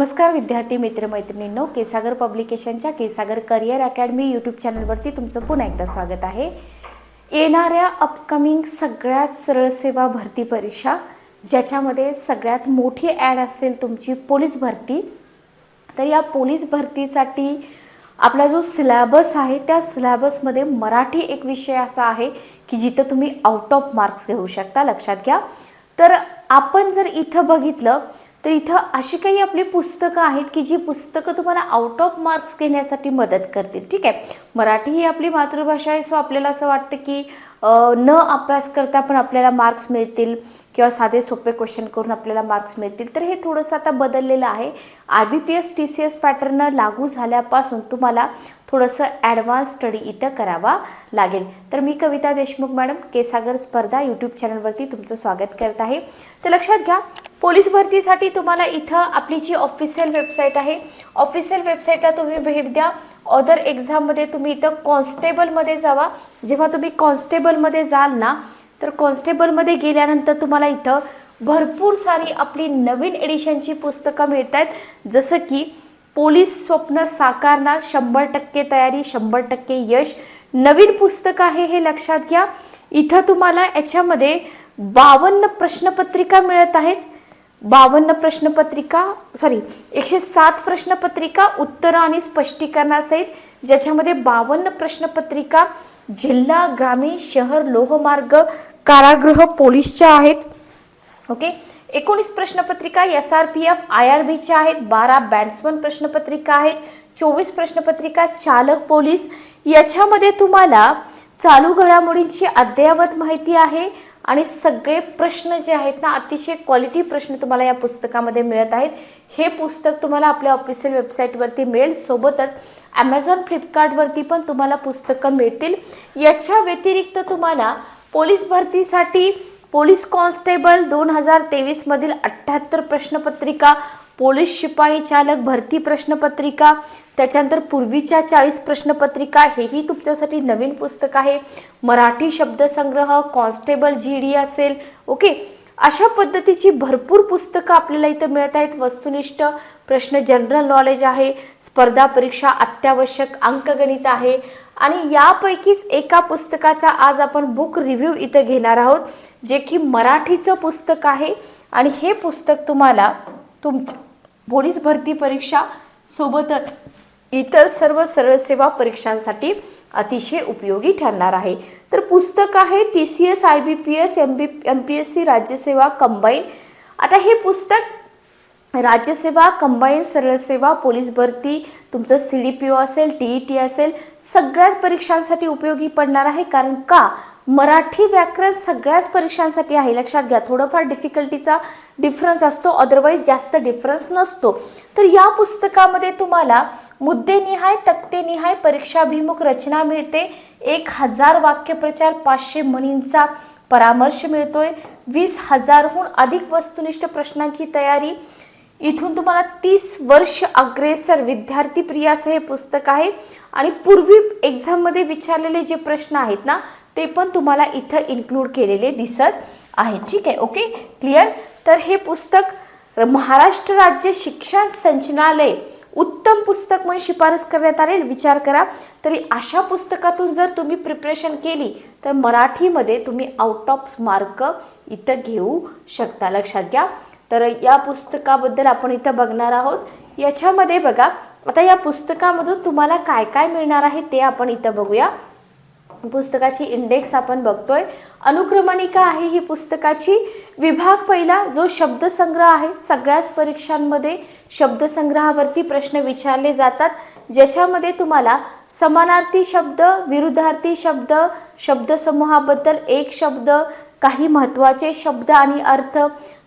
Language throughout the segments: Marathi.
नमस्कार विद्यार्थी मित्रमैत्रिणींनो. केसागर पब्लिकेशनच्या केसागर करिअर अकॅडमी यूट्यूब चॅनलवरती तुमचं पुन्हा एकदा स्वागत आहे. येणाऱ्या अपकमिंग सगळ्यात सरळ सेवा भरती परीक्षा ज्याच्यामध्ये सगळ्यात मोठी ॲड असेल तुमची पोलीस भरती. तर या पोलीस भरतीसाठी आपला जो सिलॅबस आहे त्या सिलॅबसमध्ये मराठी एक विषय असा आहे की जिथं तुम्ही आउट ऑफ मार्क्स घेऊ शकता लक्षात घ्या. तर आपण जर इथं बघितलं तर इथं अशी काही आपली पुस्तकं आहेत की जी पुस्तकं तुम्हाला आउट ऑफ मार्क्स घेण्यासाठी मदत करतील. ठीक आहे? मराठी ही आपली मातृभाषा आहे सो आपल्याला असं वाटतं की न अभ्यास करता पण आपल्याला मार्क्स मिळतील किंवा साधे सोपे क्वेश्चन करून आपल्याला मार्क्स मिळतील. तर हे थोडंसं आता बदललेलं आहे. I B P S T C S pattern लागू झाल्यापासून तुम्हाला थोडंसं ॲडव्हान्स स्टडी इथं करावा लागेल. तर मी कविता देशमुख मॅडम केसागर स्पर्धा यूट्यूब चॅनलवरती तुमचं स्वागत करत आहे. तर लक्षात घ्या पोलीस भरतीसाठी तुम्हाला इथं आपली जी ऑफिशियल वेबसाईट आहे ऑफिशियल वेबसाईटला तुम्ही भेट द्या. अदर एक्झाममध्ये तुम्ही इथं कॉन्स्टेबलमध्ये जावा. जेव्हा तुम्ही कॉन्स्टेबलमध्ये जाल ना तर कॉन्स्टेबलमध्ये गेल्यानंतर तुम्हाला इथं भरपूर सारी आपली नवीन एडिशनची पुस्तकं मिळत आहेत जसं की पोलीस स्वप्न साकारणार शंभर टक्के तयारी शंभर टक्के यश. नवीन पुस्तक आहे हे लक्षात घ्या. इथं तुम्हाला याच्यामध्ये बावन्न प्रश्नपत्रिका मिळत आहेत. बावन्न प्रश्नपत्रिका सॉरी एकशे सात प्रश्नपत्रिका उत्तरं आणि स्पष्टीकरणासहित ज्याच्यामध्ये बावन्न प्रश्नपत्रिका जिल्हा ग्रामीण शहर लोहमार्ग कारागृह पोलीसच्या आहेत. ओके? एकोणीस प्रश्नपत्रिका S R P F I R बीच्या आहेत. बारा बॅट्समन प्रश्नपत्रिका आहेत. चोवीस प्रश्नपत्रिका चालक पोलीस. याच्यामध्ये तुम्हाला चालू घडामोडींची अद्ययावत माहिती आहे. आणि सगळे प्रश्न जे आहेत ना अतिशय क्वालिटी प्रश्न तुम्हाला या पुस्तकामध्ये मिळत आहेत. हे पुस्तक तुम्हाला आपल्या ऑफिशियल वेबसाईटवरती मिळेल. सोबतच ॲमेझॉन फ्लिपकार्टवरती पण तुम्हाला पुस्तकं मिळतील. याच्या व्यतिरिक्त तुम्हाला पोलीस भरतीसाठी पोलीस कॉन्स्टेबल दोन हजार तेवीसमधील अठ्ठ्याहत्तर प्रश्नपत्रिका पोलीस शिपाई चालक भरती प्रश्नपत्रिका त्याच्यानंतर पूर्वीच्या चाळीस प्रश्नपत्रिका हेही तुमच्यासाठी नवीन पुस्तक आहे. मराठी शब्दसंग्रह कॉन्स्टेबल जी डी असेल ओके? अशा पद्धतीची भरपूर पुस्तकं आपल्याला इथं मिळत आहेत. वस्तुनिष्ठ प्रश्न जनरल नॉलेज आहे स्पर्धा परीक्षा अत्यावश्यक अंकगणित आहे. आणि यापैकीच एका पुस्तकाचा आज आपण बुक रिव्ह्यू इथं घेणार आहोत जे की मराठीचं पुस्तक आहे. आणि हे पुस्तक तुम्हाला तुमच्या पोलीस भरती परीक्षा सोबतच इतर सर्व सरळ सेवा परीक्षांसाठी अतिशय उपयोगी ठरणार आहे. तर पुस्तक आहे T C S I B P S M B M P S C राज्यसेवा combine. आता हे पुस्तक राज्यसेवा कंबाईन सरळ सेवा पोलीस भरती तुमचं सी डी पी ओ असेल टी ई टी असेल सगळ्याच परीक्षांसाठी उपयोगी पडणार आहे. कारण का? मराठी व्याकरण सगळ्याच परीक्षांसाठी आहे. लक्षात घ्या थोडंफार डिफिकल्टीचा डिफरन्स असतो अदरवाईज जास्त डिफरन्स नसतो. तर या पुस्तकामध्ये तुम्हाला मुद्देनिहाय तक्तेनिहाय परीक्षाभिमुख रचना मिळते. एक हजार वाक्यप्रचार पाचशे म्हणींचा परामर्श मिळतोय. वीस हजारहून अधिक वस्तुनिष्ठ प्रश्नांची तयारी. इथून तुम्हाला तीस वर्ष अग्रेसर विद्यार्थी प्रिय असं हे पुस्तक आहे. आणि पूर्वी एक्झाममध्ये विचारलेले जे प्रश्न आहेत ना ते पण तुम्हाला इथं इन्क्लूड केलेले दिसत आहेत ठीक आहे ओके क्लिअर तर हे पुस्तक महाराष्ट्र राज्य शिक्षण संचनालय उत्तम पुस्तक म्हणून शिफारस करण्यात आले विचार करा. तरी अशा पुस्तकातून जर तुम्ही प्रिपरेशन केली तर मराठीमध्ये तुम्ही आउट ऑफ मार्क इथं घेऊ शकता. लक्षात घ्या. तर या पुस्तकाबद्दल आपण इथं बघणार आहोत. याच्यामध्ये बघा आता या पुस्तकामधून तुम्हाला काय काय मिळणार आहे ते आपण इथं बघूया. पुस्तकाची इंडेक्स आपण बघतोय. अनुक्रमणिका आहे ही पुस्तकाची. विभाग पहिला जो शब्दसंग्रह आहे सगळ्याच परीक्षांमध्ये शब्दसंग्रहावरती प्रश्न विचारले जातात. ज्याच्यामध्ये तुम्हाला समानार्थी शब्द विरुद्धार्थी शब्द शब्दसमूहाबद्दल एक शब्द काही महत्त्वाचे शब्द आणि अर्थ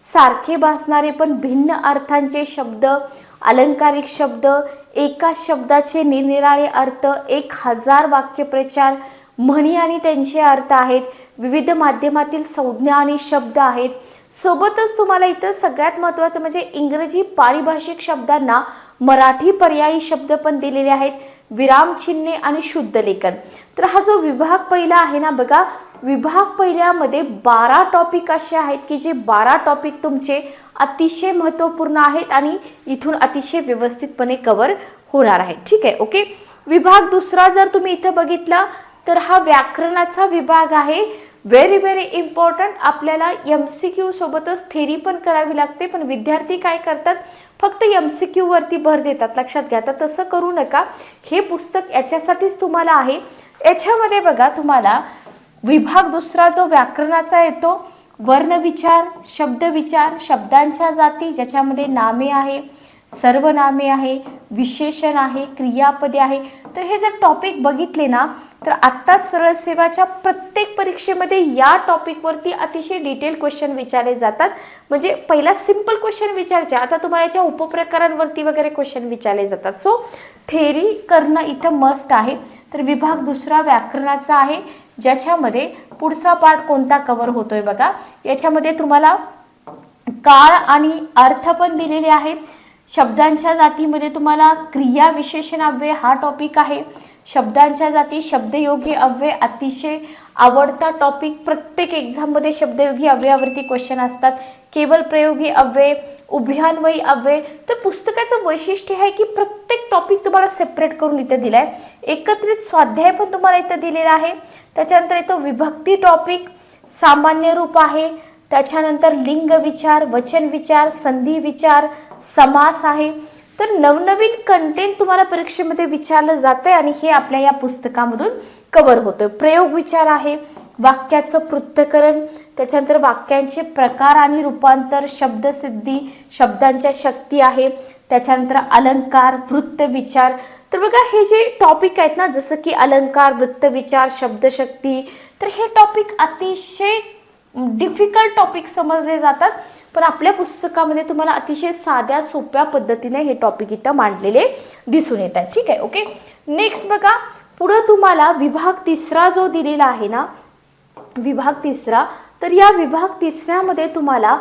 सारखे भासणारे पण भिन्न अर्थांचे शब्द अलंकारिक शब्द एका शब्दाचे निरनिराळे अर्थ एक हजार वाक्यप्रचार म्हणी आणि त्यांचे अर्थ आहेत. विविध माध्यमातील संज्ञा आणि शब्द आहेत. सोबतच तुम्हाला इथं सगळ्यात महत्त्वाचं म्हणजे इंग्रजी पारिभाषिक शब्दांना मराठी पर्यायी शब्द पण दिलेले आहेत. विरामचिन्हे आणि शुद्ध लेखन. तर हा जो विभाग पहिला आहे ना बघा विभाग पहिल्यामध्ये बारा टॉपिक असे आहेत की जे बारा टॉपिक तुमचे अतिशय महत्त्वपूर्ण आहेत आणि इथून अतिशय व्यवस्थितपणे कव्हर होणार आहे. ठीक आहे ओके विभाग दुसरा जर तुम्ही इथं बघितला तर हा व्याकरणाचा विभाग आहे. व्हेरी व्हेरी इम्पॉर्टंट आपल्याला एम सी क्यू सोबतच थेरी पण करावी लागते पण विद्यार्थी काय करतात? फक्त एम सी क्यूवरती भर देतात. लक्षात घ्या तर तसं करू नका. हे पुस्तक याच्यासाठीच तुम्हाला आहे. याच्यामध्ये बघा तुम्हाला विभाग दुसरा जो व्याकरणाचा येतो वर्णविचार शब्दविचार शब्दांच्या जाती ज्याच्यामध्ये नामे आहे. सर्वनामे आहे विशेषण आहे क्रियापदे आहे. तर हे जर टॉपिक बघितले ना तर आत्ता सरळ सेवाच्या प्रत्येक परीक्षेमध्ये या टॉपिकवरती अतिशय डिटेल क्वेश्चन विचारले जातात. म्हणजे पहिला सिंपल क्वेश्चन विचारायचे आता तुम्हाला याच्या उपप्रकारांवरती वगैरे क्वेश्चन विचारले जातात. सो थेरी करणं इथं मस्ट आहे. तर विभाग दुसरा व्याकरणाचा आहे ज्याच्यामध्ये पुढचा पाठ कोणता कवर होतोय बघा. याच्यामध्ये तुम्हाला काळ आणि अर्थ पण दिलेले आहेत. शब्दांच्या जातीमध्ये तुम्हाला क्रिया विशेषण अव्यय हा टॉपिक आहे. शब्दांच्या जाती शब्दयोगी अव्यय अतिशय आवडता टॉपिक प्रत्येक एक्झाममध्ये शब्दयोगी अव्ययावरती क्वेश्चन असतात. केवळ प्रयोगी अव्यय उभयान्वयी अव्यय तर पुस्तकाचं वैशिष्ट्य आहे की प्रत्येक टॉपिक तुम्हाला सेपरेट करून इथं दिलं आहे एकत्रित स्वाध्याय पण तुम्हाला इथं दिलेला आहे. त्याच्यानंतर येतो विभक्ती टॉपिक सामान्य रूप आहे. त्याच्यानंतर लिंग विचार वचन विचार संधी विचार समास आहे. तर नवनवीन कंटेंट तुम्हाला परीक्षेमध्ये विचारलं जातं आहे आणि हे आपल्या या पुस्तकामधून कवर होतं प्रयोग विचार आहे वाक्याचं पृथ्थकरण त्याच्यानंतर वाक्यांचे प्रकार आणि रूपांतर शब्दसिद्धी शब्दांच्या शक्ती आहे त्याच्यानंतर अलंकार वृत्त विचार. तर बघा हे जे टॉपिक आहेत ना जसं की अलंकार वृत्त विचार शब्दशक्ती तर हे टॉपिक अतिशय डिफिकल्ट टॉपिक समजले जातात. पण आपल्या पुस्तकामध्ये तुम्हाला अतिशय साध्या सोप्या पद्धतीने हे टॉपिक इथं मांडलेले दिसून येत आहेत. ठीक आहे ओके नेक्स्ट बघा पुढं तुम्हाला विभाग तिसरा जो दिलेला आहे ना विभाग तिसरा तर या विभाग तिसऱ्यामध्ये तुम्हाला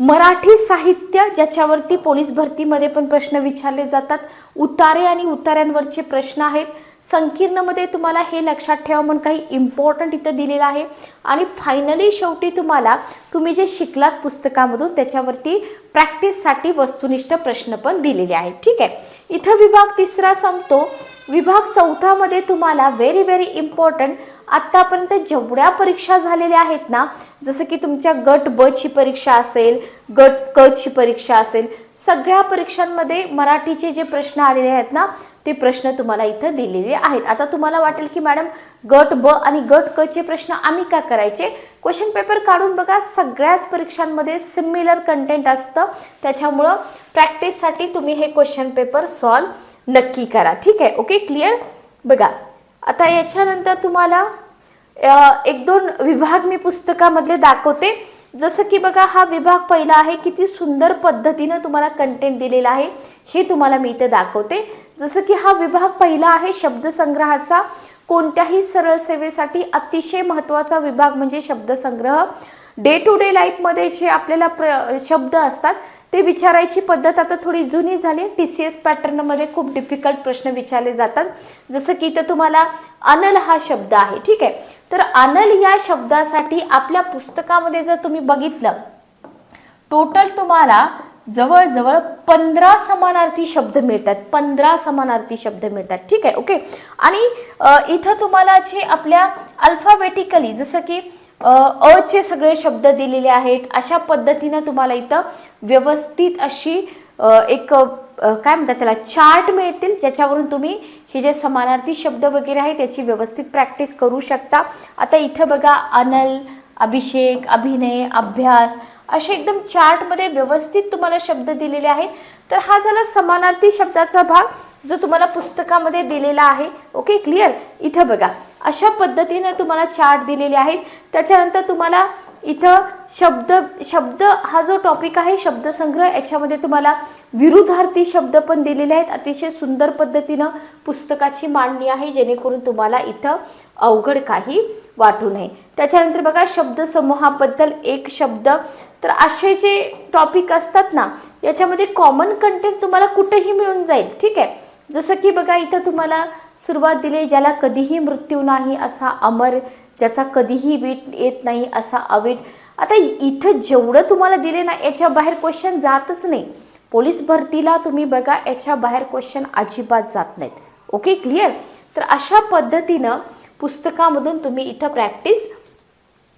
मराठी साहित्य ज्याच्यावरती पोलीस भरतीमध्ये पण प्रश्न विचारले जातात उतारे आणि उतार्यांवरचे प्रश्न आहेत. संकीर्णमध्ये तुम्हाला हे लक्षात ठेवा म्हणून काही इम्पॉर्टंट इथं दिलेलं आहे. आणि फायनली शेवटी तुम्हाला तुम्ही जे शिकलात पुस्तकामधून त्याच्यावरती प्रॅक्टिससाठी वस्तुनिष्ठ प्रश्न पण दिलेले आहेत. ठीक आहे? इथं विभाग तिसरा संपतो. विभाग चौथामध्ये तुम्हाला व्हेरी व्हेरी इम्पॉर्टंट आत्तापर्यंत जेवढ्या परीक्षा झालेल्या आहेत ना जसं की तुमच्या गट ब ची परीक्षा असेल गट क ची परीक्षा असेल सगळ्या परीक्षांमध्ये मराठीचे जे प्रश्न आलेले आहेत ना ते प्रश्न तुम्हाला इथं दिलेले आहेत. आता तुम्हाला वाटेल की मॅडम गट ब आणि गट क चे प्रश्न आम्ही का करायचे? क्वेश्चन पेपर काढून बघा सगळ्याच परीक्षांमध्ये सिमिलर कंटेंट असतं. त्याच्यामुळं प्रॅक्टिससाठी तुम्ही हे क्वेश्चन पेपर सॉल्व नक्की करा. ठीक आहे? ओके क्लिअर बघा. आता याच्यानंतर तुम्हाला एक दोन विभाग मी पुस्तकामधले दाखवते. जसं की बघा हा विभाग पहिला आहे. किती सुंदर पद्धतीनं तुम्हाला कंटेंट दिलेला आहे. हे तुम्हाला मी इथे दाखवते. जसं की हा विभाग पहिला आहे शब्दसंग्रहाचा. कोणत्याही सरळ सेवेसाठी अतिशय महत्त्वाचा विभाग म्हणजे शब्दसंग्रह. डे टू डे लाईफमध्ये जे आपल्याला प्र शब्द असतात ते विचारायची पद्धत आता थोडी जुनी झाली. टी सी एस पॅटर्नमध्ये खूप डिफिकल्ट प्रश्न विचारले जातात. जसं की इथं तुम्हाला अनल हा शब्द आहे ठीक आहे? तर अनल या शब्दासाठी आपल्या पुस्तकामध्ये जर तुम्ही बघितलं टोटल तुम्हाला जवळजवळ पंधरा समानार्थी शब्द मिळतात. पंधरा समानार्थी शब्द मिळतात ठीक आहे? ओके आणि इथं तुम्हाला जे आपल्या अल्फाबेटिकली जसं की अ चे सगळे शब्द दिलेले आहेत. अशा पद्धतीनं तुम्हाला इथं व्यवस्थित अशी एक काय म्हणतात त्याला चार्ट मिळतील ज्याच्यावरून तुम्ही हे जे समानार्थी शब्द वगैरे आहेत त्याची व्यवस्थित प्रॅक्टिस करू शकता. आता इथं बघा अनल अभिषेक अभिनय अभ्यास असे एकदम चार्टमध्ये व्यवस्थित तुम्हाला शब्द दिलेले आहेत. तर हा झाला समानार्थी शब्दाचा भाग. जो तुम्हाला पुस्तकामध्ये दिलेला आहे ओके क्लिअर इथं बघा. अशा पद्धतीनं तुम्हाला चार्ट दिलेले आहेत. त्याच्यानंतर तुम्हाला इथं शब्द शब्द हा जो टॉपिक आहे शब्दसंग्रह याच्यामध्ये तुम्हाला विरुद्धार्थी शब्द पण दिलेले आहेत. अतिशय सुंदर पद्धतीनं पुस्तकाची मांडणी आहे जेणेकरून तुम्हाला इथं अवघड काही वाटू नये. त्याच्यानंतर बघा शब्दसमूहाबद्दल एक शब्द. तर असे जे टॉपिक असतात ना याच्यामध्ये कॉमन कंटेंट तुम्हाला कुठेही मिळून जाईल ठीक आहे? जसं की बघा इथं तुम्हाला सुरुवात दिली ज्याला कधीही मृत्यू नाही असा अमर ज्याचा कधीही वीट येत नाही असा अवीट. आता इथं जेवढं तुम्हाला दिले ना याच्या बाहेर क्वेश्चन जातच नाही. पोलीस भरतीला तुम्ही बघा याच्या बाहेर क्वेश्चन अजिबात जात नाहीत. ओके क्लिअर तर अशा पद्धतीनं पुस्तकामधून तुम्ही इथं प्रॅक्टिस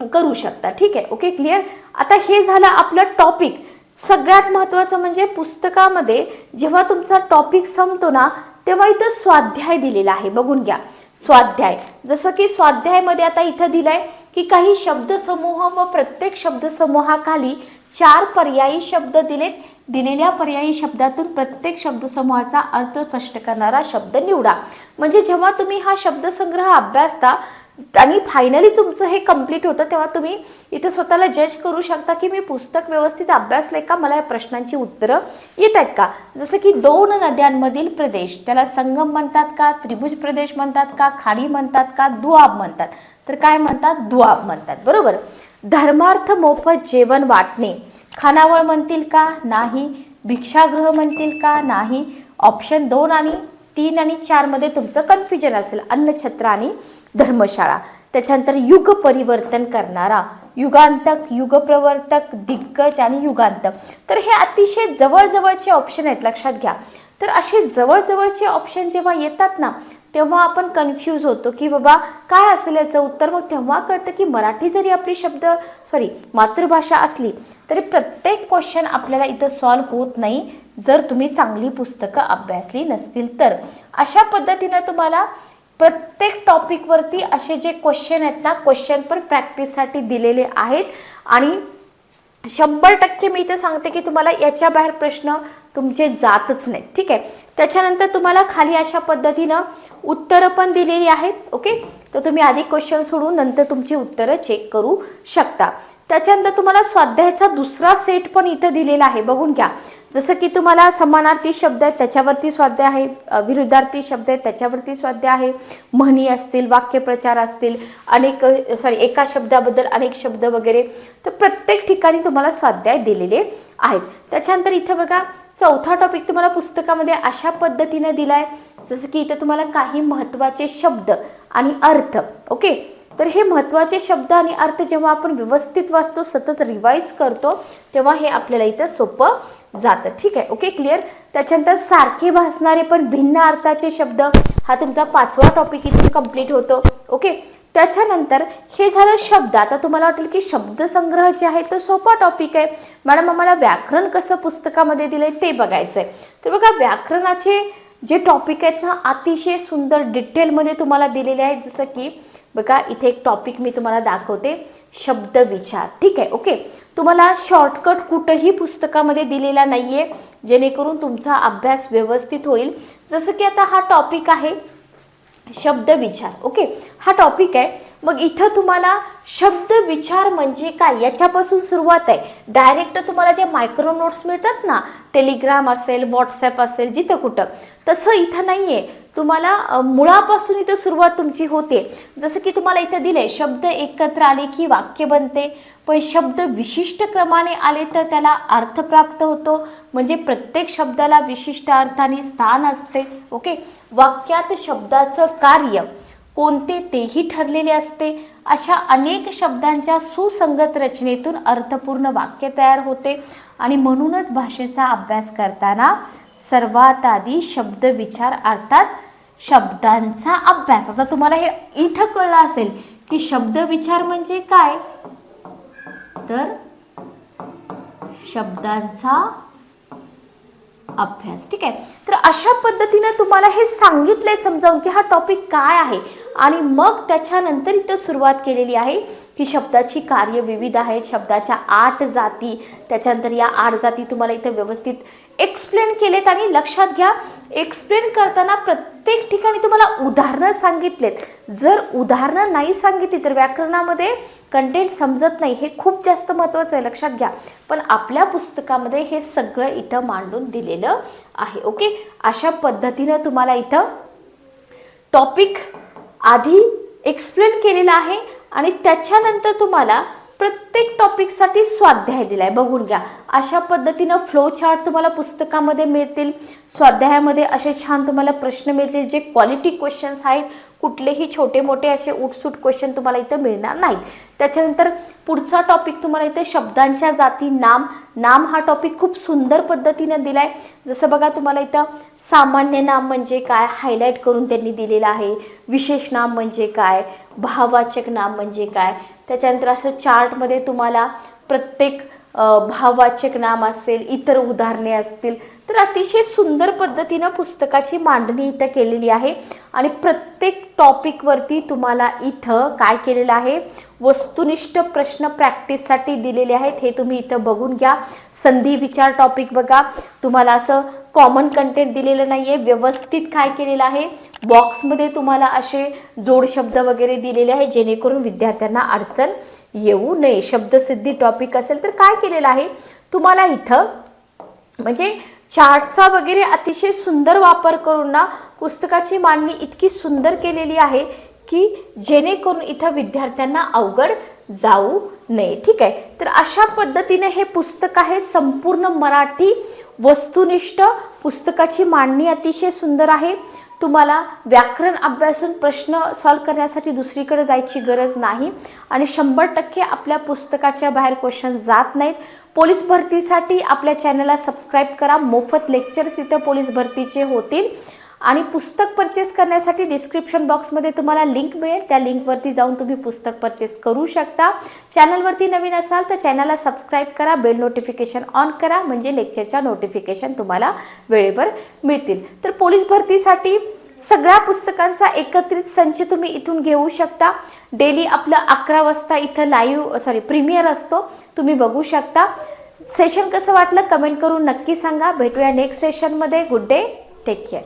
करू शकता. ठीक आहे? ओके क्लिअर आता हे झालं आपलं टॉपिक सगळ्यात महत्त्वाचं म्हणजे पुस्तकामध्ये जेव्हा तुमचा टॉपिक संपतो ना तेव्हा इथं स्वाध्याय दिलेला आहे. बघून घ्या. स्वाध्याय. जसं की स्वाध्यायमध्ये आता इथं दिलं आहे की काही शब्दसमूह व प्रत्येक शब्दसमूहाखाली चार पर्यायी शब्द दिलेत. दिलेल्या पर्यायी शब्दातून प्रत्येक शब्दसमूहाचा अर्थ स्पष्ट करणारा शब्द निवडा. म्हणजे जेव्हा तुम्ही हा शब्दसंग्रह अभ्यासता आणि फायनली तुमचं हे कंप्लीट होतं तेव्हा तुम्ही इथं स्वतःला जज करू शकता की मी पुस्तक व्यवस्थित अभ्यासले का? मला या प्रश्नांची उत्तरं येत आहेत का? जसं की दोन नद्यांमधील प्रदेश त्याला संगम म्हणतात का? त्रिभुज प्रदेश म्हणतात का? खाडी म्हणतात का? दुआब म्हणतात. तर काय म्हणतात? दुआब म्हणतात. बरोबर? धर्मार्थ मोफत जेवण वाटणे. खानावळ म्हणतील का? नाही. भिक्षागृह म्हणतील का? नाही. ऑप्शन दोन आणि तीन आणि चारमध्ये तुमचं कन्फ्युजन असेल. अन्नछत्र आणि धर्मशाळा. त्याच्यानंतर युग परिवर्तन करणारा. युगांतक युगप्रवर्तक दिग्गज आणि युगांतक. तर हे अतिशय जवळजवळचे ऑप्शन आहेत. लक्षात घ्या. तर असे जवळजवळचे ऑप्शन जेव्हा येतात ना तेव्हा आपण कन्फ्यूज होतो की बाबा काय असेल याचं उत्तर? मग तेव्हा कळतं की मराठी जरी आपली शब्द सॉरी मातृभाषा असली तरी प्रत्येक क्वेश्चन आपल्याला इथं सॉल्व होत नाही जर तुम्ही चांगली पुस्तकं अभ्यासली नसतील तर. अशा पद्धतीनं तुम्हाला प्रत्येक टॉपिकवरती असे जे क्वेश्चन आहेत ना क्वेश्चन पण प्रॅक्टिससाठी दिलेले आहेत. आणि शंभर टक्के मी इथं सांगते की तुम्हाला याच्या बाहेर प्रश्न तुमचे जातच नाहीत. ठीक आहे? त्याच्यानंतर तुम्हाला खाली अशा पद्धतीनं उत्तरं पण दिलेली आहेत ओके तर तुम्ही आधी क्वेश्चन सोडून नंतर तुमची उत्तरं चेक करू शकता. त्याच्यानंतर तुम्हाला स्वाध्यायाचा दुसरा सेट पण इथं दिलेला आहे बघून घ्या. जसं की तुम्हाला समानार्थी शब्द आहेत त्याच्यावरती स्वाध्याय आहे विरुद्धार्थी शब्द आहेत त्याच्यावरती स्वाध्याय आहे. म्हणी असतील वाक्यप्रचार असतील अनेक सॉरी एका शब्दाबद्दल अनेक शब्द वगैरे. तर प्रत्येक ठिकाणी तुम्हाला स्वाध्याय दिलेले आहेत. त्याच्यानंतर इथं बघा चौथा टॉपिक तुम्हाला पुस्तकामध्ये अशा पद्धतीने दिलाय जसं की इथं तुम्हाला काही महत्त्वाचे शब्द आणि अर्थ ओके तर हे महत्त्वाचे शब्द आणि अर्थ जेव्हा आपण व्यवस्थित वाचतो सतत रिवाईज करतो तेव्हा हे आपल्याला इथं सोपं जातं ठीक आहे? ओके क्लिअर त्याच्यानंतर सारखे भासणारे पण भिन्न अर्थाचे शब्द हा तुमचा पाचवा टॉपिक इथून कंप्लीट होतो ओके त्याच्यानंतर हे झालं शब्द. आता तुम्हाला वाटेल की शब्दसंग्रह जे आहे तो सोपा टॉपिक आहे. मॅडम आम्हाला व्याकरण कसं पुस्तकामध्ये दिलंय ते बघायचं आहे तर बघा व्याकरणाचे जे टॉपिक आहेत ना अतिशय सुंदर डिटेलमध्ये तुम्हाला दिलेले आहेत. जसं की बघा इथे एक टॉपिक मी तुम्हाला दाखवते. शब्द विचार. ठीक आहे ओके? तुम्हाला शॉर्टकट कुठंही पुस्तकामध्ये दिलेला नाही आहे जेणेकरून तुमचा अभ्यास व्यवस्थित होईल. जसं की आता हा टॉपिक आहे शब्द विचार ओके हा टॉपिक आहे. मग इथं तुम्हाला शब्द विचार म्हणजे काय? याच्यापासून सुरुवात आहे. डायरेक्ट तुम्हाला जे मायक्रो नोट्स मिळतात ना टेलिग्राम असेल व्हॉट्सॲप असेल जिथं कुठं तसं इथं नाही आहे तुम्हाला मुळापासून इथं सुरुवात तुमची होते. जसं की तुम्हाला इथं दिले शब्द एकत्र आले की वाक्य बनते. पण शब्द विशिष्ट क्रमाने आले तर त्याला अर्थ प्राप्त होतो. म्हणजे प्रत्येक शब्दाला विशिष्ट अर्थाने स्थान असते ओके वाक्यात शब्दाचं कार्य कोणते तेही ठरलेले असते. अशा अनेक शब्दांच्या सुसंगत रचनेतून अर्थपूर्ण वाक्य तयार होते. आणि म्हणूनच भाषेचा अभ्यास करताना सर्वात आधी शब्द विचार अर्थात शब्दांचा अभ्यास. आता तुम्हाला हे इथं कळलं असेल की शब्द विचार म्हणजे काय? तर शब्दांचा अभ्यास ठीक आहे? तर अशा पद्धतीने तुम्हाला हे सांगितलंय समजावून की हा टॉपिक काय आहे? आणि मग त्याच्यानंतर इथं सुरुवात केलेली आहे की शब्दाची कार्य विविध आहेत. शब्दाच्या आठ जाती त्याच्यानंतर या आठ जाती तुम्हाला इथं व्यवस्थित एक्सप्लेन केलेत आणि लक्षात घ्या एक्सप्लेन करताना प्रत्येक ठिकाणी तुम्हाला उदाहरणं सांगितलेत. जर उदाहरणं नाही सांगितली तर व्याकरणामध्ये कंटेंट समजत नाही हे खूप जास्त महत्त्वाचं आहे लक्षात घ्या. पण आपल्या पुस्तकामध्ये हे सगळं इथं मांडून दिलेलं आहे ओके? अशा पद्धतीनं तुम्हाला इथं टॉपिक आधी एक्सप्लेन केलेला आहे आणि त्याच्यानंतर तुम्हाला प्रत्येक टॉपिकसाठी स्वाध्याय दिला आहे बघून घ्या. अशा पद्धतीनं फ्लो चार्ट तुम्हाला पुस्तकामध्ये मिळतील. स्वाध्यायामध्ये असे छान तुम्हाला प्रश्न मिळतील जे क्वालिटी क्वेश्चन्स आहेत. कुठलेही छोटे मोठे असे उठसूट क्वेश्चन तुम्हाला इथं मिळणार नाहीत. त्याच्यानंतर पुढचा टॉपिक तुम्हाला इथे शब्दांच्या जाती नाम. नाम हा टॉपिक खूप सुंदर पद्धतीनं दिला आहे जसं बघा तुम्हाला इथं सामान्य नाम म्हणजे काय? हायलाईट करून त्यांनी दिलेलं आहे. विशेष नाम म्हणजे काय? भाववाचक नाम म्हणजे काय? त्याच्यानंतर असं चार्टमध्ये तुम्हाला प्रत्येक भाववाचक नाम असेल इतर उदाहरणे असतील तर अतिशय सुंदर पद्धतीनं पुस्तकाची मांडणी इथं केलेली आहे. आणि प्रत्येक टॉपिकवरती तुम्हाला इथं काय केलेलं आहे? वस्तुनिष्ठ प्रश्न प्रॅक्टिससाठी दिलेले आहेत. हे तुम्ही इथं बघून घ्या. संधी विचार टॉपिक बघा. तुम्हाला असं कॉमन कंटेंट दिलेलं नाही आहे व्यवस्थित काय केलेलं आहे? बॉक्समध्ये तुम्हाला असे जोड शब्द वगैरे दिलेले आहे जेणेकरून विद्यार्थ्यांना अडचण येऊ नये. शब्दसिद्धी टॉपिक असेल तर काय केलेलं आहे? तुम्हाला इथं म्हणजे चार्टचा वगैरे अतिशय सुंदर वापर करून ना पुस्तकाची मांडणी इतकी सुंदर केलेली आहे की जेणेकरून इथं विद्यार्थ्यांना अवघड जाऊ नये. ठीक आहे? तर अशा पद्धतीने हे पुस्तक आहे संपूर्ण मराठी वस्तुनिष्ठ पुस्तकाची मांडणी अतिशय सुंदर आहे. तुम्हाला व्याकरण अभ्यासून प्रश्न सॉल्व करण्यासाठी दुसरीकडे जायची गरज नाही. आणि शंभर टक्के आपल्या पुस्तकाच्या बाहेर क्वेश्चन जात नाहीत. पोलीस भरतीसाठी आपल्या चॅनलला सबस्क्राईब करा. मोफत लेक्चर्स इथं पोलीस भरतीचे होतील. आणि पुस्तक परचेस करण्यासाठी डिस्क्रिप्शन बॉक्समध्ये तुम्हाला लिंक मिळेल. त्या लिंकवरती जाऊन तुम्ही पुस्तक परचेस करू शकता. चॅनलवरती नवीन असाल तर चॅनलला सबस्क्राईब करा. बेल नोटिफिकेशन ऑन करा. म्हणजे लेक्चरच्या नोटिफिकेशन तुम्हाला वेळेवर मिळतील. तर पोलीस भरतीसाठी सगळ्या पुस्तकांचा एकत्रित संच तुम्ही इथून घेऊ शकता. डेली आपलं अकरा वाजता इथं लाईव्ह सॉरी प्रीमियर असतो. तुम्ही बघू शकता. सेशन कसं वाटलं? कमेंट करून नक्की सांगा. भेटूया नेक्स्ट सेशनमध्ये गुड डे टेक केअर